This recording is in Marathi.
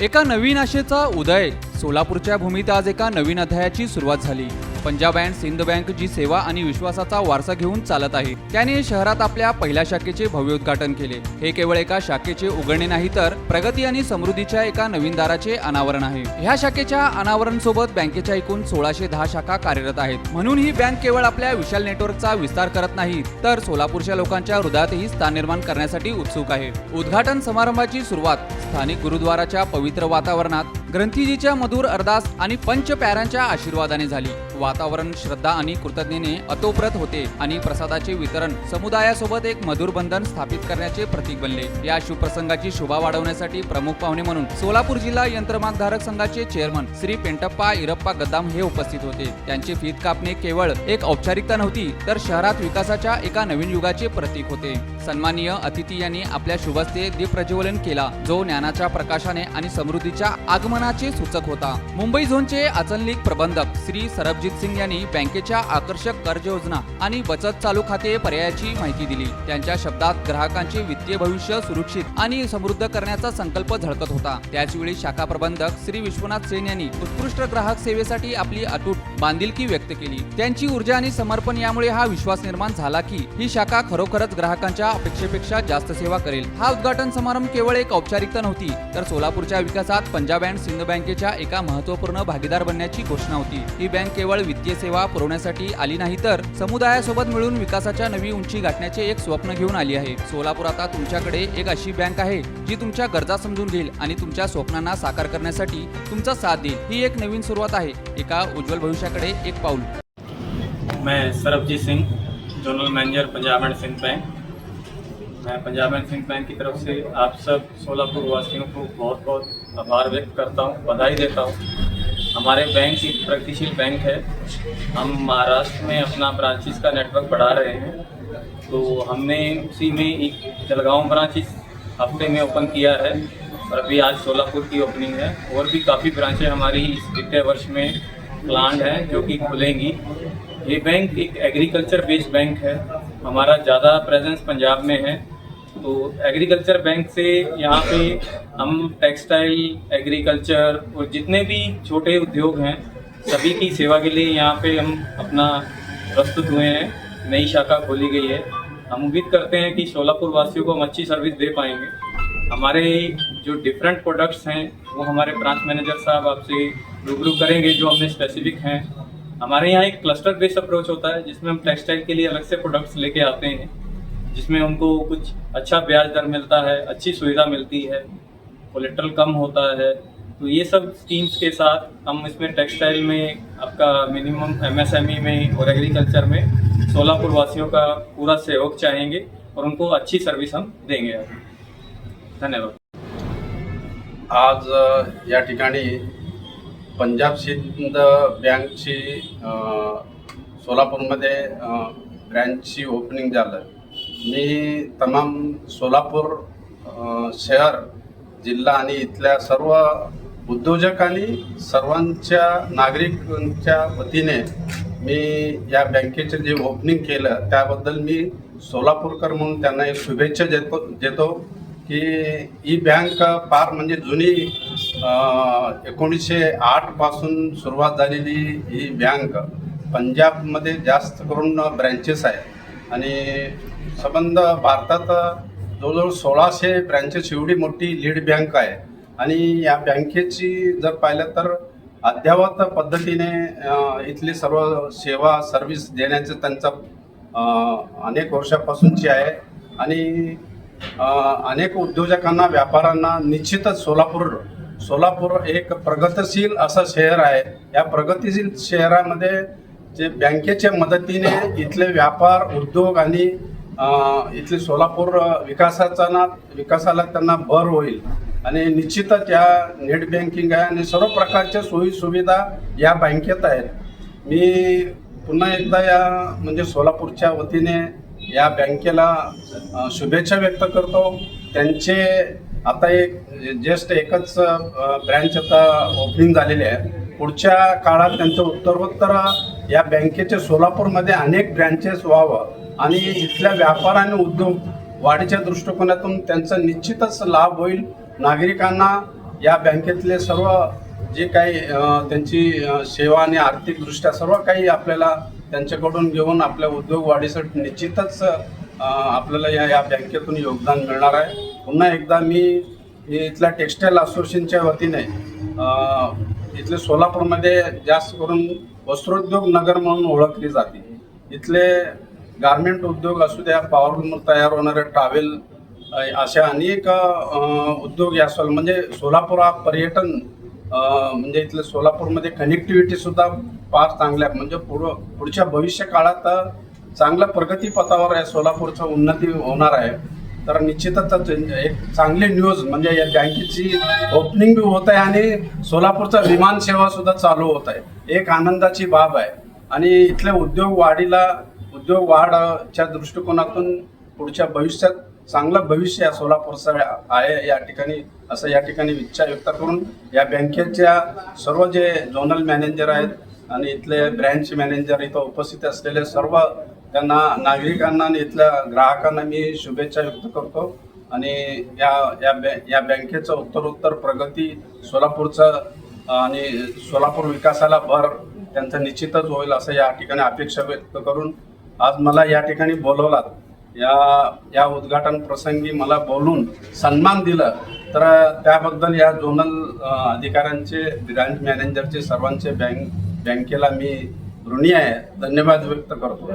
एका नवीन आशेचा उदय. सोलापूरच्या भूमीत आज एका नवीन अध्यायाची सुरुवात झाली. पंजाब अँड सिंध बँक जी सेवा आणि विश्वासाचा वारसा घेऊन चालत आहे. त्याने शहरात आपल्या पहिल्या शाखेचे भव्य उद्घाटन केले. हे केवळ एका शाखेचे उघडणे नाही तर प्रगती आणि समृद्धीच्या एका नवीन दाराचे अनावरण आहे. ह्या शाखेच्या अनावरण सोबत बँकेच्या एकूण सोळाशे दहा शाखा कार्यरत आहेत. म्हणून ही बँक केवळ आपल्या विशाल नेटवर्कचा विस्तार करत नाही तर सोलापूरच्या लोकांच्या हृदयातही स्थान निर्माण करण्यासाठी उत्सुक आहे. उद्घाटन समारंभाची सुरुवात स्थानिक गुरुद्वाराच्या पवित्र वातावरणात ग्रंथीजीच्या मधुर अरदास आणि पंच प्यारांच्या आशीर्वादाने झाली. वातावरण श्रद्धा आणि कृतज्ञेने अतोप्रत होते आणि प्रसादाचे वितरण समुदायासोबत एक मधुर बंधन स्थापित करण्याचे प्रतीक बनले. या शुभप्रसंगाची शोभा वाढवण्यासाठी प्रमुख पाहुणे म्हणून सोलापूर जिल्हा यंत्रमागधारक संघाचे चेअरमन श्री पेंटप्पा इरप्पा गद्दाम हे उपस्थित होते. त्यांचे फीत कापणे केवळ एक औपचारिकता नव्हती तर शहरात विकासाच्या एका नवीन युगाचे प्रतीक होते. सन्माननीय अतिथी यांनी आपल्या शुभस्ते दीप प्रज्वलन केला जो ज्ञानाच्या प्रकाशाने आणि समृद्धीच्या आगमन आगमनाचे सूचक होता. मुंबई झोनचे आचलनिक प्रबंधक श्री सरबजीत सिंग यांनी बँकेच्या आकर्षक कर्ज योजना आणि बचत चालू खाते पर्यायाची माहिती दिली. त्यांच्या शब्दात ग्राहकांचे वित्तीय भविष्य सुरक्षित आणि समृद्ध करण्याचा संकल्प झळकत होता. त्याचवेळी शाखा प्रबंधक श्री विश्वनाथ सेन यांनी उत्कृष्ट ग्राहक सेवेसाठी आपली अतूट बांधिलकी व्यक्त केली. त्यांची ऊर्जा आणि समर्पण यामुळे हा विश्वास निर्माण झाला की ही शाखा खरोखरच ग्राहकांच्या अपेक्षेपेक्षा जास्त सेवा करेल. हा उद्घाटन समारंभ केवळ एक औपचारिकता नव्हती तर सोलापूरच्या विकासात पंजाब अँड सिंध बँकेच्या एका महत्त्वपूर्ण भागीदार बनण्याची घोषणा होती. ही बँक केवळ वित्तीय सेवा पुरवण्यासाठी आली नाही तर समुदायासोबत मिळून विकासाच्या नवी उंची गाठण्याचे एक स्वप्न घेऊन आली आहे. सोलापूर आता तुमच्याकडे एक अशी बँक आहे जी तुमच्या गरजा समजून घेईल आणि तुमच्या स्वप्नांना साकार करण्यासाठी तुमचा साथ देईल. ही एक नवीन सुरुवात आहे. एका उज्ज्वल भविष्याकडे एक पाऊल. मैं Sarabjit Singh zonal manager Punjab and Sind bank. मैं पंजाब एंड सिंध बैंक की तरफ़ से आप सब सोलापुर वासियों को बहुत बहुत आभार व्यक्त करता हूँ, बधाई देता हूँ। हमारे बैंक एक प्रगतिशील बैंक है। हम महाराष्ट्र में अपना ब्रांचेस का नेटवर्क बढ़ा रहे हैं। तो हमने उसी में एक जलगांव ब्रांच इस हफ़्ते में ओपन किया है और अभी आज सोलापुर की ओपनिंग है। और भी काफ़ी ब्रांचें हमारी इस वित्तीय वर्ष में प्लान है, जो कि खुलेंगी। ये बैंक एक एग्रीकल्चर बेस्ड बैंक है। हमारा ज़्यादा प्रेजेंस पंजाब में है। तो एग्रीकल्चर बैंक से यहाँ पे हम टेक्सटाइल एग्रीकल्चर और जितने भी छोटे उद्योग हैं, सभी की सेवा के लिए यहाँ पे हम अपना प्रस्तुत हुए हैं। नई शाखा खोली गई है। हम उम्मीद करते हैं कि सोलापुर वासियों को हम अच्छी सर्विस दे पाएँगे। हमारे जो डिफरेंट प्रोडक्ट्स हैं, वो हमारे ब्रांच मैनेजर साहब आपसे रूबरू करेंगे, जो हमने स्पेसिफिक हैं। हमारे यहाँ एक क्लस्टर बेस्ड अप्रोच होता है, जिसमें हम टेक्सटाइल के लिए अलग से प्रोडक्ट्स लेके आते हैं, जिसमें उनको कुछ अच्छा ब्याज दर मिलता है, अच्छी सुविधा मिलती है कोलेट्रल कम होता है तो ये सब स्कीम्स के साथ हम इसमें टेक्सटाइल में, आपका मिनिमम एमएसएमई में और एग्रीकल्चर में सोलापुर वासियों का पूरा सहयोग चाहेंगे और उनको अच्छी सर्विस हम देंगे। धन्यवाद। आज, या ठिकाणी पंजाब सिंध बँकची सोलापूरमध्ये ब्रँचची ओपनिंग झालं. मी तमाम सोलापूर शहर जिल्हा आणि इथल्या सर्व उद्योजक आणि सर्वांच्या नागरिकांच्या वतीने मी या बँकेचे जे ओपनिंग केलं त्याबद्दल मी सोलापूरकर म्हणून त्यांना एक शुभेच्छा देतो देतो की ही बँक फार म्हणजे जुनी एकोणीसशे आठपासून सुरुवात झालेली ही बँक पंजाबमध्ये जास्त करून ब्रँचेस आहेत. आणि संबंध भारतात जवळजवळ सोळाशे ब्रँचेस एवढी मोठी लीड बँक आहे. आणि या बँकेची जर पाहिलं तर अद्ययावत पद्धतीने इथली सर्व सेवा सर्व्हिस देण्याचं त्यांचा अनेक वर्षापासूनची आहे. आणि अनेक उद्योजकांना व्यापाऱ्यांना निश्चितच सोलापूर सोलापूर एक प्रगतशील असं शहर आहे. या प्रगतीशील शहरामध्ये जे बँकेच्या मदतीने इथले व्यापार उद्योग आणि इथले सोलापूर विकासाचा ना विकासाला त्यांना भर होईल. आणि निश्चितच या नेट बँकिंग आहे आणि सर्व प्रकारच्या सोयीसुविधा या बँकेत आहेत. मी पुन्हा एकदा या म्हणजे सोलापूरच्या वतीने या बँकेला शुभेच्छा व्यक्त करतो. त्यांचे आता एक जस्ट एकच ब्रँच आता ओपनिंग झालेली आहे पुढच्या काळात त्यांचं उत्तरोत्तर या बँकेचे सोलापूरमध्ये अनेक ब्रँचेस व्हावं आणि इथल्या व्यापार आणि उद्योग वाढीच्या दृष्टिकोनातून त्यांचा निश्चितच लाभ होईल. नागरिकांना या बँकेतले सर्व जे काही त्यांची सेवा आणि आर्थिकदृष्ट्या सर्व काही आपल्याला त्यांच्याकडून घेऊन आपल्या उद्योग वाढीसाठी निश्चितच आपल्याला या या बँकेतून योगदान मिळणार आहे. पुन्हा एकदा मी इथल्या टेक्स्टाईल असोसिएशनच्या वतीने इथले सोलापूरमध्ये जास्त करून वस्त्रोद्योग नगर म्हणून ओळखली जाते. इथले गारमेंट उद्योग असू द्या पॉवरलूम तयार होणारे ट्रॅव्हल अशा अनेक उद्योग या सोल म्हणजे सोलापूर हा पर्यटन म्हणजे इथले सोलापूरमध्ये कनेक्टिव्हिटीसुद्धा फार चांगल्या म्हणजे पुढं पुढच्या भविष्य काळात चांगलं चांगल्या प्रगतीपथावर आहे सोलापूरचं उन्नती होणार आहे. तर निश्चितच एक चांगली न्यूज म्हणजे या बँकेची ओपनिंग बी होत आहे आणि सोलापूरचा विमान सेवा सुद्धा चालू होत आहे. एक आनंदाची बाब आहे. आणि इथल्या उद्योग वाढीला उद्योग वाढच्या दृष्टिकोनातून पुढच्या भविष्यात चांगलं भविष्य या सोलापूरचं आहे या ठिकाणी असं या ठिकाणी इच्छा व्यक्त करून या बँकेच्या सर्व जे झोनल मॅनेजर आहेत आणि इथले ब्रँच मॅनेजर इथं उपस्थित असलेले सर्व त्यांना नागरिकांना आणि इथल्या ग्राहकांना मी शुभेच्छा व्यक्त करतो. आणि या या बॅ या बँकेचं उत्तरोत्तर प्रगती सोलापूरचं आणि सोलापूर विकासाला भर त्यांचा निश्चितच होईल असं या ठिकाणी अपेक्षा व्यक्त करून आज मला या ठिकाणी बोलवलात. या या उद्घाटन प्रसंगी मला बोलून सन्मान दिलं. तर त्याबद्दल या झोनल अधिकाऱ्यांचे ब्रँच मॅनेजरचे सर्वांचे बँक बँकेला मी ऋणी आहे. धन्यवाद व्यक्त करतो.